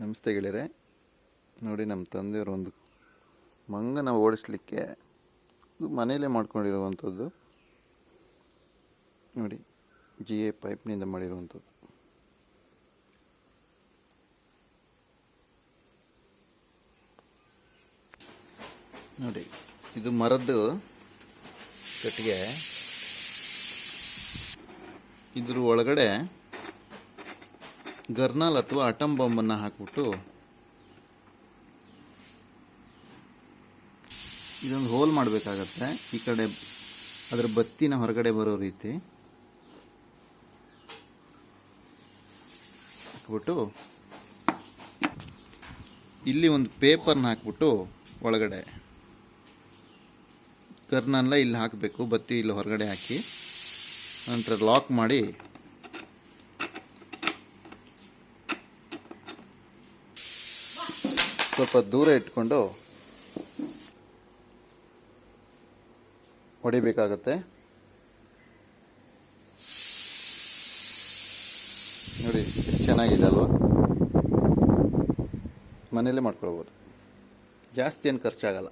ನಮಸ್ತೆ ಗೆಳೆಯರೆ. ನೋಡಿ ನಮ್ಮ ತಂದೆಯವರು ಒಂದು ಮಂಗನ ಓಡಿಸ್ಲಿಕ್ಕೆ ಇದು ಮನೆಯಲ್ಲೇ ಮಾಡ್ಕೊಂಡಿರುವಂಥದ್ದು. ನೋಡಿ ಜಿ ಎ ಪೈಪ್ನಿಂದ ಮಾಡಿರುವಂಥದ್ದು. ನೋಡಿ, ಇದು ಮರದ್ದು ಕಟ್ಟಿಗೆ. ಇದ್ರ ಒಳಗಡೆ ಗರ್ನಾಲ್ ಅಥವಾ ಅಟಮ್ ಬಾಂಬನ್ನು ಹಾಕ್ಬಿಟ್ಟು ಇದೊಂದು ಹೋಲ್ ಮಾಡಬೇಕಾಗತ್ತೆ. ಈ ಕಡೆ ಅದರ ಬತ್ತಿನ ಹೊರಗಡೆ ಬರೋ ರೀತಿ. ಹಾಕ್ಬಿಟ್ಟು ಇಲ್ಲಿ ಒಂದು ಪೇಪರ್ನ ಹಾಕ್ಬಿಟ್ಟು ಒಳಗಡೆ. ಕರ್ನಲ್ಲ ಇಲ್ಲಿ ಹಾಕಬೇಕು, ಬತ್ತಿ ಇಲ್ಲಿ ಹೊರಗಡೆ ಹಾಕಿ. ನಂತರ ಲಾಕ್ ಮಾಡಿ ಸ್ವಲ್ಪ ದೂರ ಇಟ್ಕೊಂಡು ಹೊಡಿಬೇಕಾಗತ್ತೆ. ನೋಡಿ ಚೆನ್ನಾಗಿದೆ ಅಲ್ವಾ? ಮನೇಲೇ ಮಾಡ್ಕೊಳ್ಬೋದು. ಜಾಸ್ತಿ ಏನು ಖರ್ಚಾಗಲ್ಲ.